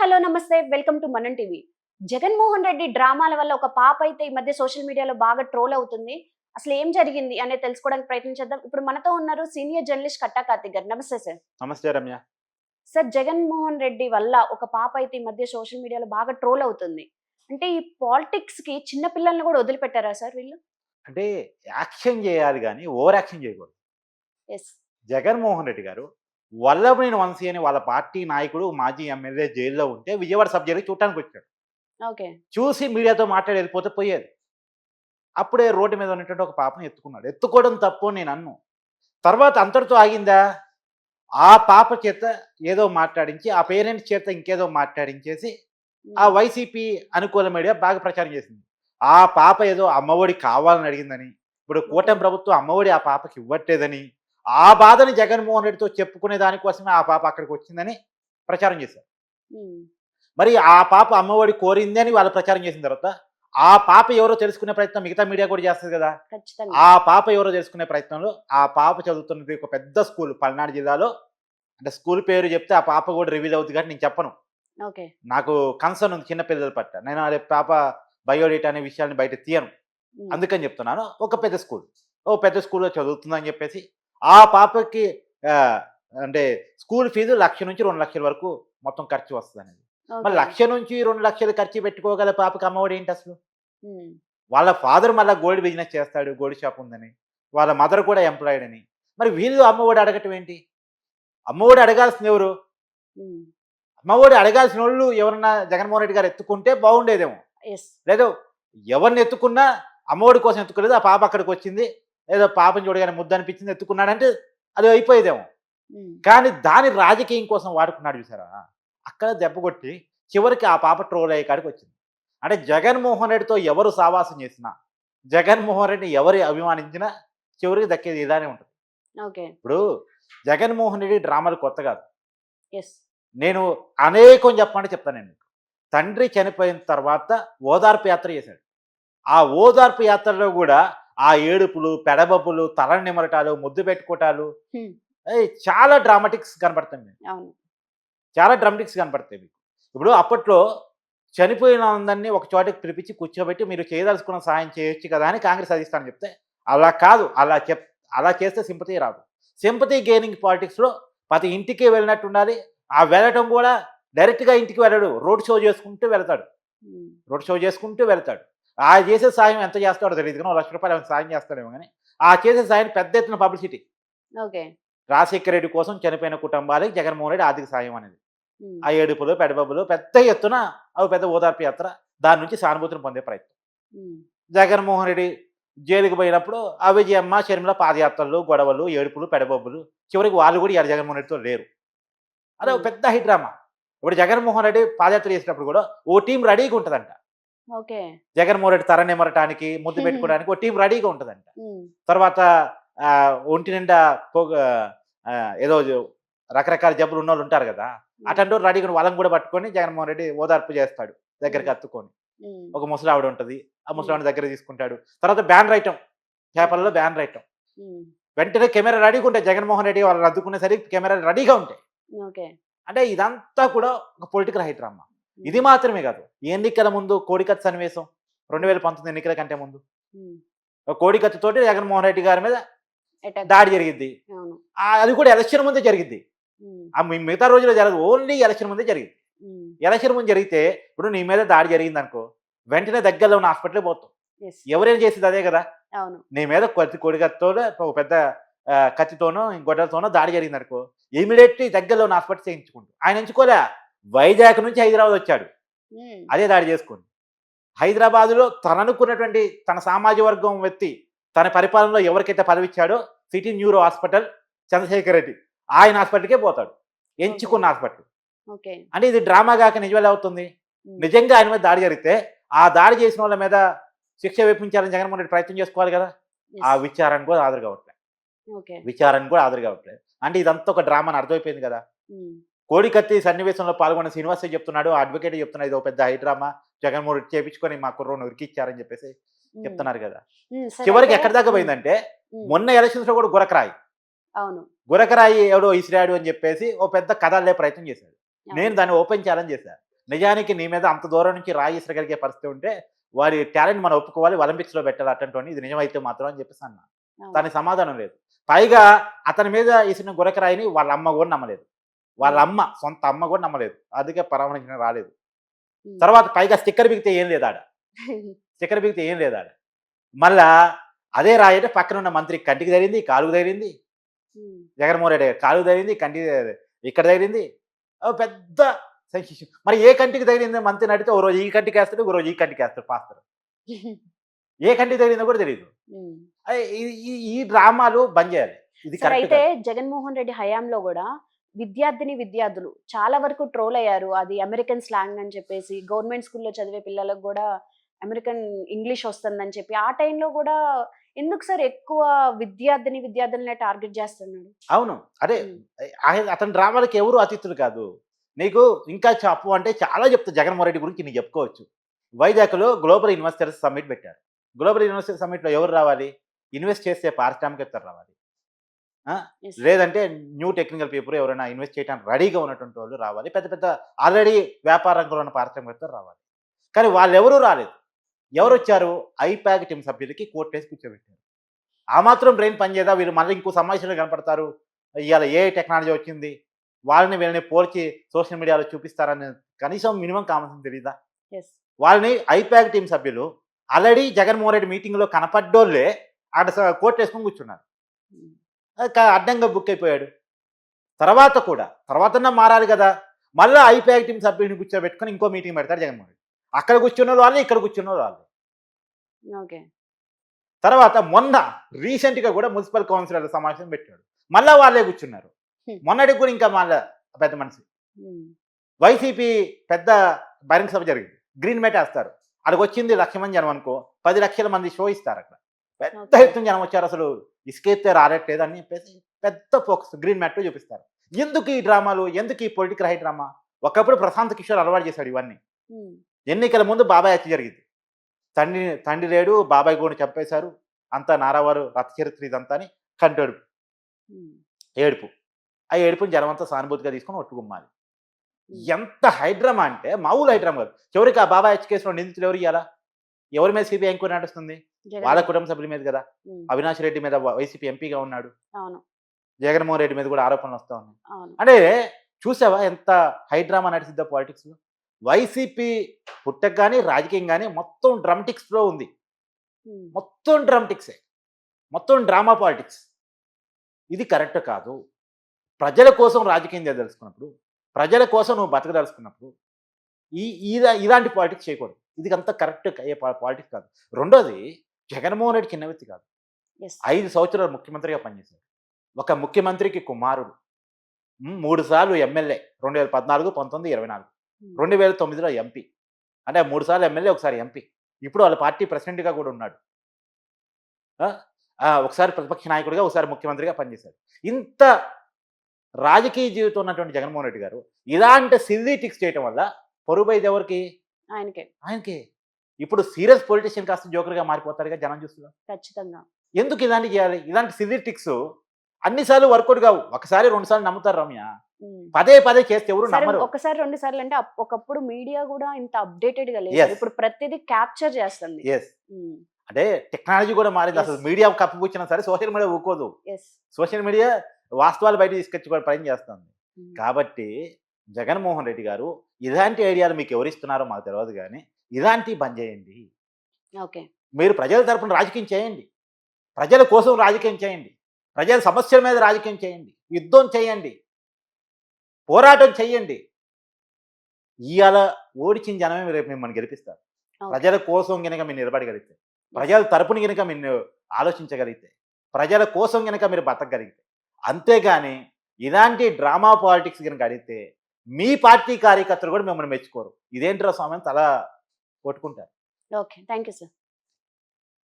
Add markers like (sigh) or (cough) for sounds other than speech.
Hello నమస్తే. Welcome to మనం TV. Jaganmohan Reddy డ్రామాల వల్ల ఒక పాప అయితే ఈ మధ్య సోషల్ మీడియాలో బాగా ట్రోల్ అవుతుంది. అసలు ఏం జరిగింది అనేది తెలుసుకోవడానికి ప్రయత్నించేద్దాం ఇప్పుడు మనతో ఉన్నారు సీనియర్ జర్నలిస్ట్ కట్టా కార్తిక్ గారు. నమస్తే సార్. నమస్తే రమ్య. సార్ జగన్మోహన్ రెడ్డి వల్ల ఒక పాప అయితే ఈ మధ్య సోషల్ మీడియాలో బాగా ట్రోల్ అవుతుంది. అంటే ఈ పాలిటిక్స్కి చిన్న పిల్లల్ని కూడా వదిలిపెట్టారా సార్ వీళ్ళు? అంటే యాక్షన్ చేయాలి కానీ ఓవర్ యాక్షన్ చేయకూడదు. జగన్మోహన్ రెడ్డి గారు వల్లభనేని వంశీ అని వాళ్ళ పార్టీ నాయకుడు మాజీ ఎమ్మెల్యే జైల్లో ఉంటే విజయవాడ సబ్ జైలుకి చూడటానికి వచ్చాడు. చూసి మీడియాతో మాట్లాడి వెళ్ళిపోతే పోయేది. అప్పుడే రోడ్డు మీద ఉన్నటువంటి ఒక పాపను ఎత్తుకున్నాడు. ఎత్తుకోవడం తప్పు నేను అన్ను. తర్వాత అంతటితో ఆగిందా? ఆ పాప చేత ఏదో మాట్లాడించి ఆ పేరెంట్స్ చేత ఇంకేదో మాట్లాడించేసి ఆ వైసీపీ అనుకూల మీడియా బాగా ప్రచారం చేసింది. ఆ పాప ఏదో అమ్మఒడి కావాలని అడిగిందని ఇప్పుడు కూటమి ప్రభుత్వం అమ్మఒడి ఆ పాపకి ఇవ్వట్లేదని ఆ బాధని జగన్మోహన్ రెడ్డితో చెప్పుకునే దానికోసమే ఆ పాప అక్కడికి వచ్చిందని ప్రచారం చేశారు. మరి ఆ పాప అమ్మఒడి కోరింది అని వాళ్ళు ప్రచారం చేసిన తర్వాత ఆ పాప ఎవరో తెలుసుకునే ప్రయత్నం మిగతా మీడియా కూడా చేస్తుంది కదా? ఆ పాప ఎవరో తెలుసుకునే ప్రయత్నంలో ఆ పాప చదువుతున్నది ఒక పెద్ద స్కూల్ పల్నాడు జిల్లాలో. అంటే స్కూల్ పేరు చెప్తే ఆ పాప కూడా రివీల్ అవుతుంది కానీ నేను చెప్పను. నాకు కన్సర్న్ ఉంది చిన్న పిల్లల పట్ల. నేను అదే పాప బయోడేటా అనే విషయాన్ని బయట తీయను. అందుకని చెప్తున్నాను. ఒక పెద్ద స్కూల్. ఓ పెద్ద స్కూల్లో చదువుతుందని చెప్పేసి ఆ పాపకి అంటే స్కూల్ ఫీజు లక్ష నుంచి రెండు లక్షల వరకు మొత్తం ఖర్చు వస్తుంది అనేది మరి. లక్ష నుంచి రెండు లక్షలు ఖర్చు పెట్టుకోగల పాపకి అమ్మఒడి ఏంటి అసలు? వాళ్ళ ఫాదర్ మళ్ళీ గోల్డ్ బిజినెస్ చేస్తాడు గోల్డ్ షాప్ ఉందని. వాళ్ళ మదర్ కూడా ఎంప్లాయిడ్ అని. మరి వీళ్ళు అమ్మఒడి అడగటం ఏంటి? అమ్మఒడి అడగాల్సిన ఎవరు? అమ్మఒడి అడగాల్సిన వాళ్ళు ఎవరన్నా జగన్మోహన్ రెడ్డి గారు ఎత్తుకుంటే బాగుండేదేమో. లేదు ఎవరిని ఎత్తుకున్నా అమ్మఒడి కోసం ఎత్తుకోలేదు ఆ పాప అక్కడికి వచ్చింది. ఏదో పాపని చూడగానే ముద్ద అనిపించింది ఎత్తుకున్నాడంటే అది అయిపోయేదేమో. కానీ దాని రాజకీయం కోసం వాడుకున్నాడు చూసారా? అక్కడ దెబ్బ కొట్టి చివరికి ఆ పాప ట్రోల్ అయ్యే కాడికి వచ్చింది. అంటే జగన్మోహన్ రెడ్డితో ఎవరు సావాసం చేసినా జగన్మోహన్ రెడ్డిని ఎవరు అభిమానించినా చివరికి దక్కేది ఇలానే ఉంటుంది. ఇప్పుడు జగన్మోహన్ రెడ్డి డ్రామాలు కొత్త కాదు. నేను అనేకం చెప్పమంటే చెప్తాను నేను. తండ్రి చనిపోయిన తర్వాత ఓదార్పు యాత్ర చేశాడు. ఆ ఓదార్పు యాత్రలో కూడా ఆ ఏడుపులు పెడబబ్బులు తల నిమరటాలు ముద్దు పెట్టుకోటాలు. చాలా డ్రామాటిక్స్ అవును. చాలా డ్రామాటిక్స్ కనపడతాయి మీకు. ఇప్పుడు అప్పట్లో చనిపోయిన అందరినీ ఒక చోటకి పిలిపించి కూర్చోబెట్టి మీరు చేయదలుచుకున్న సాయం చేయొచ్చు కదా అని కాంగ్రెస్ అధిష్టానం చెప్తే అలా కాదు. అలా చెప్ అలా చేస్తే సింపతి రాదు. సింపతి గెయినింగ్ పాలిటిక్స్లో ప్రతి ఇంటికి వెళ్ళినట్టు ఉండాలి. ఆ వెళ్ళటం కూడా డైరెక్ట్గా ఇంటికి వెళ్ళడు. రోడ్ షో చేసుకుంటూ వెళ్తాడు. రోడ్ షో చేసుకుంటూ వెళ్తాడు. ఆ చేసే సాయం ఎంత చేస్తాడో తెలియదు కానీ లక్ష రూపాయలు ఏమైనా సాయం చేస్తాడేమో కానీ ఆ చేసే సాయం పెద్ద ఎత్తున పబ్లిసిటీ. ఓకే. రాజశేఖర రెడ్డి కోసం చనిపోయిన కుటుంబాలకి జగన్మోహన్ రెడ్డి ఆర్థిక సాయం అనేది. ఆ ఏడుపులు పెడబబ్బులు పెద్ద ఎత్తున అవి పెద్ద ఓదార్పు యాత్ర దాని నుంచి సానుభూతిని పొందే ప్రయత్నం. జగన్మోహన్ రెడ్డి జైలుకి పోయినప్పుడు ఆ విజయమ్మ షర్మిల పాదయాత్రలు గొడవలు ఏడుపులు పెడబొబ్బులు చివరికి వాళ్ళు కూడా ఇవాళ జగన్మోహన్ రెడ్డితో లేరు. అదే ఒక. పెద్ద హైడ్రామా. ఇప్పుడు జగన్మోహన్ రెడ్డి పాదయాత్ర చేసినప్పుడు కూడా ఓ టీం రెడీగా ఉంటుందంట. జగన్మోహన్ రెడ్డి తర నిమరటానికి ముద్దు. (laughs) పెట్టుకోవడానికి ఓ టీం రెడీగా ఉంటుందంట. తర్వాత ఒంటి నిండా ఏదో రకరకాల జబ్బులు ఉన్న వాళ్ళు ఉంటారు కదా అటంటూ రెడీగా వాళ్ళని కూడా పట్టుకొని జగన్మోహన్ రెడ్డి ఓదార్పు చేస్తాడు దగ్గరికి హత్తుకొని ఉమ్, ఒక ముసలావిడ ఉంటుంది ఆ ముసలావిడ దగ్గర తీసుకుంటాడు. తర్వాత బ్యాన్ రైటం పేపర్లో బ్యాన్ రైటం వెంటనే కెమెరా రెడీగా ఉంటాయి జగన్మోహన్ రెడ్డి వాళ్ళు రద్దుకునేసరికి కెమెరా రెడీగా ఉంటాయి అంటే ఇదంతా కూడా ఒక పొలిటికల్ హైడ్రామా ఇది మాత్రమే కాదు. ఎన్నికల ముందు కోడికత్ సన్నివేశం రెండు వేల పంతొమ్మిది ఎన్నికల కంటే ముందు. కోడికత్తుతోటి జగన్మోహన్ రెడ్డి గారి మీద. దాడి జరిగింది అది కూడా ఎలక్షన్ ముందే జరిగింది మిగతా రోజుల్లో జరగదు ఓన్లీ ఎలక్షన్ ముందే జరిగింది ఎలక్షన్ ముందు జరిగితే ఇప్పుడు నీ మీద దాడి జరిగింది అనుకో వెంటనే దగ్గరలో ఉన్న హాస్పిటల్కి పోతాం yes, ఎవరేం చేసేది అదే కదా. నీ మీద కొద్ది కొడిగత్తోనో ఒక పెద్ద కత్తితోనో గొడ్డలతోనో దాడి జరిగింది అనుకో ఇమీడియట్లీ దగ్గరలో ఉన్న హాస్పిటల్ చేయించుకుంటూ ఆయన ఎంచుకోలే. వైజాగ్ నుంచి హైదరాబాద్ వచ్చాడు. అదే దాడి చేసుకుంది. హైదరాబాదులో తననుకున్నటువంటి తన సామాజిక వర్గం వ్యక్తి తన పరిపాలనలో ఎవరికైతే పదవిచ్చాడో city neuro hospital Chandrasekhar Reddy. ఆయన హాస్పిటల్కే పోతాడు. ఎంచుకున్న హాస్పిటల్. అంటే ఇది డ్రామా కాక నిజమే అవుతుంది నిజంగా ఆయన మీద దాడి జరిగితే ఆ దాడి చేసిన వాళ్ళ మీద శిక్ష వేపించాలని జగన్మోహన్ రెడ్డి ప్రయత్నం చేసుకోవాలి కదా? ఆ విచారణ కూడా ఆదురు కావట్లేదు విచారణ కూడా ఆదురు కావట్లేదు అంటే ఇదంతా ఒక డ్రామా అని అర్థమైపోయింది కదా? కోడికత్తి సన్నివేశంలో పాల్గొన్న శ్రీనివాసే చెప్తున్నాడు అడ్వకేట్ చెప్తున్నాడు ఇది ఒక పెద్ద హైడ్రామా జగన్మోహన్ రెడ్డి చేపించుకొని మా కుర్రోని ఉరికిచ్చారని చెప్పేసి చెప్తున్నారు కదా. చివరికి ఎక్కడి దాకా పోయిందంటే మొన్న ఎలక్షన్స్లో కూడా గురకరాయి. అవును. గురకరాయి ఎవడో ఇసిరాడు అని చెప్పేసి ఓ పెద్ద కథ అల్లే ప్రయత్నం చేశాడు. నేను దాన్ని ఓపెన్ ఛాలెంజ్ చేశాను నిజానికి నీ మీద అంత దూరం నుంచి రాయి ఇసరగలిగే పరిస్థితి ఉంటే వారి టాలెంట్ మనం ఒప్పుకోవాలి ఒలింపిక్స్లో పెట్టాలి అటువంటి ఇది నిజమైతే మాత్రం అని చెప్పేసి అన్నా. దానికి సమాధానం లేదు. పైగా అతని మీద ఇసిన గురకరాయిని వాళ్ళ అమ్మ కూడా నమ్మలేదు. వాళ్ళ అమ్మ సొంత అమ్మ కూడా నమ్మలేదు. అందుకే పరామర్శించిన రాలేదు. తర్వాత పైగా స్టిక్కర్ బిగితే ఏం లేదు ఆడ స్టిక్కర్ బిగితే ఏం లేదు ఆడ మళ్ళా అదే రాయి అంటే పక్కన ఉన్న మంత్రి కంటికి తగిలింది కాలుకు తగిలింది. జగన్మోహన్ రెడ్డి గారు కాలుకు తగిలింది కంటికి ఇక్కడ తగిలింది. ఓ పెద్ద సెన్సేషన్ మరి ఏ కంటికి తగిలింది మంత్రి నడితే ఓ రోజు ఈ కంటికి వేస్తాడు ఒక రోజు ఈ కంటికి వేస్తాడు పాస్తారు (laughs) ఏ కంటికి తగిలిందో కూడా తెలియదు ఈ- డ్రామాలు బంద్ చేయాలి. ఇది అయితే జగన్మోహన్ రెడ్డి హయాంలో కూడా విద్యార్థిని విద్యార్థులు. చాలా వరకు ట్రోల్ అయ్యారు. అది అమెరికన్ స్లాంగ్ అని చెప్పేసి గవర్నమెంట్ స్కూల్లో చదివే పిల్లలకు కూడా అమెరికన్ ఇంగ్లీష్ వస్తుందని చెప్పి ఆ టైంలో కూడా ఎందుకు సార్ ఎక్కువ విద్యార్థిని విద్యార్థులనే టార్గెట్ చేస్తున్నాడు అవును. అదే అతని డ్రామాలకి ఎవరు అతిథులు కాదు. నీకు ఇంకా చెప్పు అంటే చాలా చెప్తా జగన్మోహన్ రెడ్డి గురించి నీకు చెప్పుకోవచ్చు. వైజాగ్లో గ్లోబల్ ఇన్వెస్టర్స్ సమ్మిట్ పెట్టారు. గ్లోబల్ ఇన్వెస్టర్ సమ్మిట్లో ఎవరు రావాలి? ఇన్వెస్ట్ చేసే పారిశ్రామికవేత్తలు రావాలి. లేదంటే న్యూ టెక్నికల్ పీపుల్ ఎవరైనా ఇన్వెస్ట్ చేయడానికి రెడీగా ఉన్నటువంటి వాళ్ళు రావాలి. పెద్ద పెద్ద ఆల్రెడీ వ్యాపార రంగంలో ఉన్న పారిశ్రామికవేత్తలు రావాలి. కానీ వాళ్ళు ఎవరూ రాలేదు. ఎవరు వచ్చారు? ఐప్యాక్ టీం సభ్యులకి కోర్టు వేసి కూర్చోబెట్టారు. ఆ మాత్రం బ్రెయిన్ పనిచేదా వీళ్ళు మళ్ళీ ఇంకో సమావేశంలో కనపడతారు. ఇవాళ ఏ టెక్నాలజీ వచ్చింది? వాళ్ళని వీళ్ళని పోల్చి సోషల్ మీడియాలో చూపిస్తారని కనీసం మినిమం కామన్ తెలియదా ఎస్ వాళ్ళని ఐప్యాక్ టీం సభ్యులు ఆల్రెడీ జగన్మోహన్ రెడ్డి మీటింగ్లో కనపడ్డోళ్ళే అక్కడ కోర్టు వేసుకొని కూర్చున్నారు. కా- అడ్డంగా బుక్ అయిపోయాడు. తర్వాత కూడా తర్వాత మారాలి కదా. మళ్ళీ ఐపీఐ టీం సభ్యుడిని కూర్చోబెట్టుకొని ఇంకో మీటింగ్ పెడతారు జగన్మోహన్ రెడ్డి. అక్కడ కూర్చున్న వాళ్ళు ఇక్కడ కూర్చున్న వాళ్ళు. ఓకే. తర్వాత మొన్న రీసెంట్గా కూడా మున్సిపల్ కౌన్సిలర్ సమావేశం పెట్టాడు. మళ్ళా వాళ్ళే కూర్చున్నారు. మొన్నటికి కూడా ఇంకా మళ్ళా పెద్ద మనిషి. వైసీపీ పెద్ద బహిరంగ సభ జరిగింది. గ్రీన్ మెట్ వేస్తారు. అక్కడికి వచ్చింది లక్ష మంది జనం అనుకో పది లక్షల మంది షో ఇస్తారు అక్కడ. పెద్ద. ఎత్తున జనం వచ్చారు అసలు. ఇసుకెత్తే రారట్లేదు అని చెప్పేసి పెద్ద ఫోకస్ గ్రీన్ మ్యాట్ చూపిస్తారు. ఎందుకు ఈ డ్రామాలు? ఎందుకు ఈ పొలిటికల్ హై డ్రామా? ఒకప్పుడు ప్రశాంత్ కిషోర్ అలవాటు చేశాడు ఇవన్నీ. ఎన్నికల ముందు బాబాయ్ హత్య జరిగింది. తండ్రి తండ్రి లేడు బాబాయ్ కూడా చంపేశారు. అంతా నారావారు రథ చరిత్ర ఇదంతా అని కంటాడు. ఏడుపు. ఆ ఏడుపుని జనం అంతా సానుభూతిగా తీసుకొని ఒట్టుకుమ్మాలి. ఎంత హైడ్రామా అంటే మామూలు హైడ్రామా కాదు. చివరికి ఆ బాబాయ్ హత్య కేసులో నిందితులు ఎవరు ఇవ్వాలా ఎవరి మీద సిబిఐ ఎంక్వైరీ నడుస్తుంది? వాళ్ళ కుటుంబ సభ్యుల మీద కదా? అవినాష్ రెడ్డి మీద వైసీపీ ఎంపీగా ఉన్నాడు. జగన్మోహన్ రెడ్డి మీద కూడా ఆరోపణలు వస్తా ఉన్నాయి. అంటే చూసావా ఎంత హైడ్రామా నడిచిద్దా పాలిటిక్స్లో? వైసీపీ పుట్టక కానీ రాజకీయం కానీ మొత్తం డ్రమటిక్స్లో ఉంది. మొత్తం డ్రమటిక్సే. మొత్తం డ్రామా పాలిటిక్స్. ఇది కరెక్ట్ కాదు. ప్రజల కోసం రాజకీయం చేయదలుచుకున్నప్పుడు ప్రజల కోసం నువ్వు బతకదలుచుకున్నప్పుడు ఈ ఇలాంటి పాలిటిక్స్ చేయకూడదు. ఇది అంత కరెక్ట్ అయ్యే పాలిటిక్స్ కాదు. రెండోది జగన్మోహన్ రెడ్డి చిన్న వ్యక్తి కాదు. ఐదు సంవత్సరాలు ముఖ్యమంత్రిగా పనిచేశాడు. ఒక ముఖ్యమంత్రికి కుమారుడు. మూడు సార్లు ఎమ్మెల్యే రెండు వేల పద్నాలుగు పంతొమ్మిది ఇరవై నాలుగు. రెండు వేల తొమ్మిదిలో ఎంపీ. అంటే మూడు సార్లు ఎమ్మెల్యే ఒకసారి ఎంపీ. ఇప్పుడు వాళ్ళ పార్టీ ప్రెసిడెంట్గా కూడా ఉన్నాడు. ఒకసారి ప్రతిపక్ష నాయకుడిగా ఒకసారి ముఖ్యమంత్రిగా పనిచేశాడు. ఇంత రాజకీయ జీవితం ఉన్నటువంటి జగన్మోహన్ రెడ్డి గారు ఇలాంటి సిల్లీ టిక్స్ చేయటం వల్ల పొరుగు ఎవరికి? ఆయనకే. ఆయనకి. ఇప్పుడు సీరియస్ పొలిటీషియన్ కాస్త జోకర్గా మారిపోతారుగా జనం చూస్తున్నారు ఖచ్చితంగా. ఎందుకు ఇలాంటి చేయాలి? ఇలాంటి సిల్లీ టిక్స్ అన్నిసార్లు వర్కౌట్ కావు. ఒకసారి రెండు సార్లు నమ్ముతారు రమ్య. పదే పదే చేస్తే ఎవరు నమ్మరు. ఒకసారి రెండు సార్లు అంటే ఒకప్పుడు మీడియా కూడా ఇంత అప్డేటెడ్గా లేదు. ఇప్పుడు ప్రతిదీ క్యాప్చర్ చేస్తుంది. ఎస్ అంటే టెక్నాలజీ కూడా మారింది. అసలు. మీడియా కప్పిపుచ్చినా సరే సోషల్ మీడియా ఊకోదు. సోషల్ మీడియా వాస్తవాలు బయట తీసుకొచ్చి కూడా ప్రయత్నం చేస్తుంది. కాబట్టి జగన్మోహన్ రెడ్డి గారు ఇలాంటి ఐడియాలు మీకు ఎవరిస్తున్నారో మాకు తెలియదు కానీ ఇలాంటివి బంద్ చేయండి. ఓకే. మీరు ప్రజల తరపున రాజకీయం చేయండి. ప్రజల కోసం రాజకీయం చేయండి. ప్రజల సమస్యల మీద రాజకీయం చేయండి. యుద్ధం చేయండి. పోరాటం చేయండి. ఇవాళ ఓడిచిన జనమే రేపు మిమ్మల్ని గెలిపిస్తారు. ప్రజల కోసం కనుక మీరు నిలబడగలిగితే ప్రజల తరపున కనుక మీరు ఆలోచించగలిగితే ప్రజల కోసం కనుక మీరు బతకగలిగితే అంతేగాని ఇలాంటి డ్రామా పాలిటిక్స్ కనుక అడిగితే మీ పార్టీ కార్యకర్తలు కూడా మిమ్మల్ని మెచ్చుకోరు. ఇదేంట్రా స్వామి తల కొట్టుకుంటారు. ఓకే. Thank you sir.